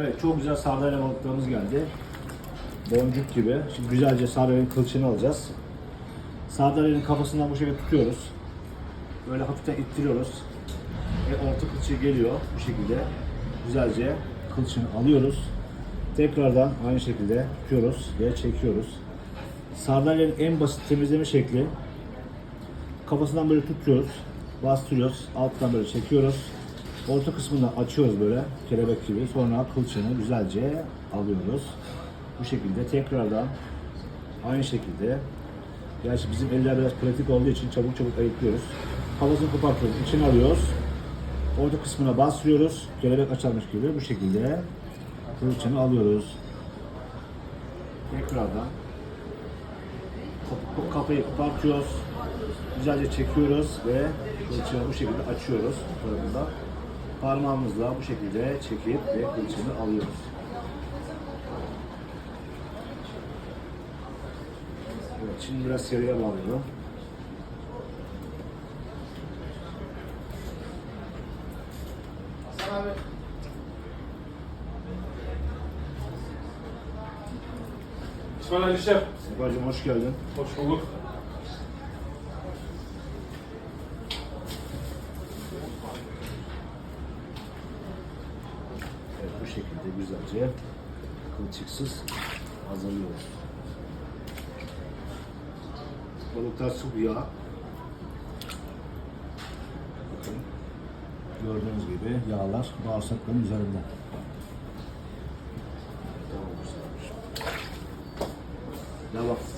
Evet çok güzel sardalya balıklarımız geldi. Boncuk gibi. Şimdi güzelce sardalyanın kılçığını alacağız. Sardalyanın kafasından bu şekilde tutuyoruz. Böyle hafiften ittiriyoruz. Ve orta kılçığı geliyor bu şekilde. Güzelce kılçığını alıyoruz. Tekrardan aynı şekilde tutuyoruz ve çekiyoruz. Sardalyanın en basit temizleme şekli kafasından böyle tutuyoruz, bastırıyoruz, alttan böyle çekiyoruz. Orta kısmını açıyoruz böyle kelebek gibi. Sonra kılçığını güzelce alıyoruz. Bu şekilde tekrardan aynı şekilde Gerçi bizim eller biraz pratik olduğu için çabuk çabuk ayıklıyoruz. Kafasını kopartıyoruz, içine alıyoruz. Orta kısmına bastırıyoruz. Kelebek açarmış gibi bu şekilde kılçığını alıyoruz. Tekrardan kafayı kopartıyoruz. Güzelce çekiyoruz ve kılçığını bu şekilde açıyoruz tarafında. Parmağımızla bu şekilde çekip ve kılçığını alıyoruz. Evet, şimdi biraz seriye bağlıyorum. İsmail Ali Şef. Sefacığım hoş geldin. Hoş bulduk. Şekilde güzelce kılçıksız hazırlıyoruz. Balıklar sıvı yağ. Bakın. Gördüğünüz gibi yağlar bağırsakların üzerinde. Devam.